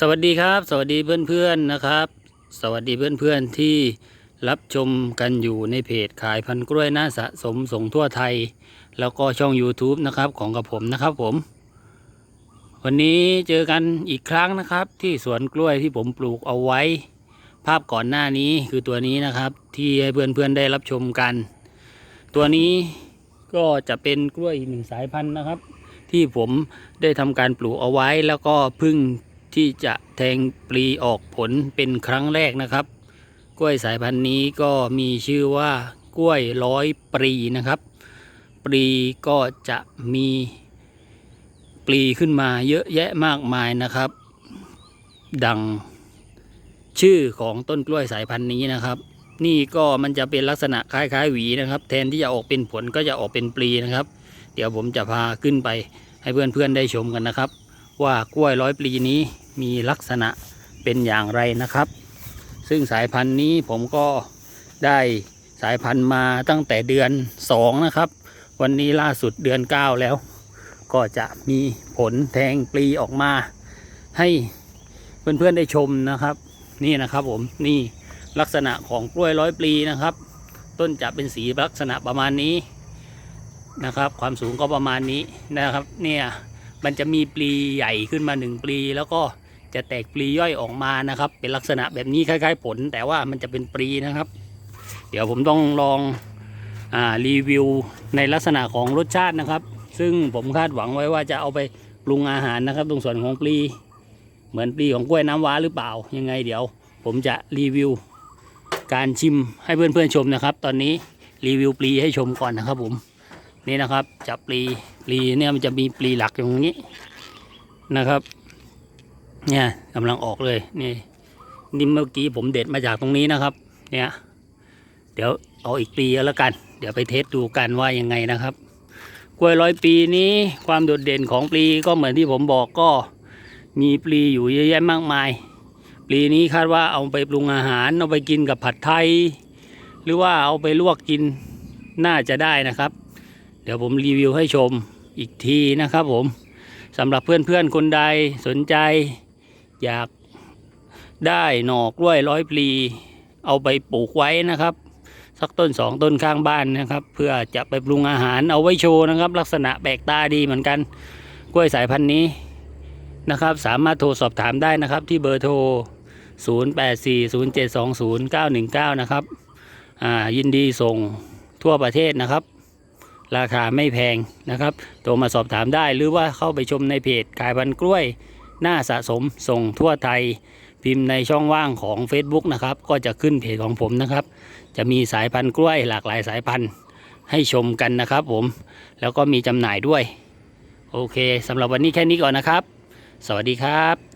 สวัสดีครับ สวัสดีเพื่อนๆนะครับ สวัสดีเพื่อนๆที่รับชมกันอยู่ในเพจขายพันธุ์กล้วยหน่าสะสมส่งทั่วไทย แล้วก็ช่อง YouTube นะครับของกับผมนะครับผม วันนี้เจอกันอีกครั้งนะครับ ที่สวนกล้วยที่ผมปลูกเอาไว้ ภาพก่อนหน้านี้คือตัวนี้นะครับ ที่ให้เพื่อนๆได้รับชมกัน ตัวนี้ก็จะเป็นกล้วยอีกหนึ่งสายพันธุ์นะครับ ที่ผมได้ทำการปลูกเอาไว้แล้วก็พึ่ง ที่จะแทงปลีออกผลเป็นครั้งแรกนะครับ กล้วยสายพันธุ์นี้ก็มีชื่อว่ากล้วยร้อยปลีนะครับ ปลีก็จะมีปลีขึ้นมาเยอะแยะมากมายนะครับ ดังชื่อของต้นกล้วยสายพันธุ์นี้นะครับ นี่ก็มันจะเป็นลักษณะคล้ายๆหวีนะครับ แทนที่จะออกเป็นผลก็จะออกเป็นปลีนะครับ เดี๋ยวผมจะพาขึ้นไปให้เพื่อนๆได้ชมกันนะครับ ว่ากล้วยร้อยปลีนี้ มีลักษณะเป็นอย่างไรนะครับ ซึ่งสายพันธุ์นี้ผมก็ได้สายพันธุ์มาตั้งแต่เดือน 2 นะครับ วันนี้ล่าสุดเดือน 9 แล้ว ก็จะมีผลแทงปลีออกมา ให้เพื่อนๆได้ชมนะครับ นี่นะครับผมนี่ลักษณะของกล้วยร้อยปลีนะครับ ต้นจะเป็นสีลักษณะประมาณนี้นะครับ ความสูงก็ประมาณนี้นะครับ เนี่ยมันจะมีปลีใหญ่ขึ้นมาหนึ่งปลีแล้วก็ จะแตกปลีย่อยออกมานะครับ เป็นลักษณะแบบนี้คล้ายๆผล แต่ว่ามันจะเป็นปลีนะครับ เดี๋ยวผมต้องลองอรีวิวในลักษณะของรสชาตินะครับ ซึ่งผมคาดหวังไว้ว่าจะเอาไปปรุงอาหารนะครับ ตรงส่วนของปลีเหมือนปลีของกล้วยน้ำว้าหรือเปล่ายังไงเดี๋ยว ผมจะรีวิวการชิมให้เพื่อนๆชมนะครับ ตอนนี้รีวิวปลีให้ชมก่อนนะครับผมนี่นะครับจะปลีปลีเนี่ยมันจะมีปลีหลักอยู่ตรงนี้นะครับ เนี่ยกำลังออกเลยนี่นี่เมื่อกี้ผมเด็ดมาจากตรงนี้นะครับ เนี่ย เดี๋ยวเอาอีกปีแล้วกัน เดี๋ยวไปเทสดูกันว่ายังไงนะครับ กล้วยร้อยปีนี้ความโดดเด่นของปลีก็เหมือนที่ผมบอกก็มีปลีอยู่เยอะแยะมากมาย ปลีนี้คาดว่าเอาไปปรุงอาหารเอาไปกินกับผัดไทย หรือว่าเอาไปลวกกินน่าจะได้นะครับ เดี๋ยวผมรีวิวให้ชมอีกทีนะครับผมสำหรับเพื่อนๆคนใดสนใจ อยากได้หนอกกล้วยร้อยปลี เอาไปปลูกไว้นะครับ สักต้นสองต้นข้างบ้านนะครับ เพื่อจะไปปรุงอาหารเอาไว้โชว์นะครับ ลักษณะแปลกตาดีเหมือนกัน กล้วยสายพันธุ์นี้นะครับ สามารถโทรสอบถามได้นะครับ ที่เบอร์โทร 0840720919 นะครับ อ่ายินดีส่งทั่วประเทศนะครับ ราคาไม่แพงนะครับ โทรมาสอบถามได้หรือว่าเข้าไปชมในเพจขายพันธุ์กล้วย หน้าสะสมส่งทั่วไทย พิมพ์ในช่องว่างของ Facebook นะครับ ก็จะขึ้นเพจของผมนะครับ จะมีสายพันธุ์กล้วยหลากหลายสายพันธุ์ให้ชมกันนะครับผม แล้วก็มีจำหน่ายด้วย โอเคสำหรับวันนี้แค่นี้ก่อนนะครับ สวัสดีครับ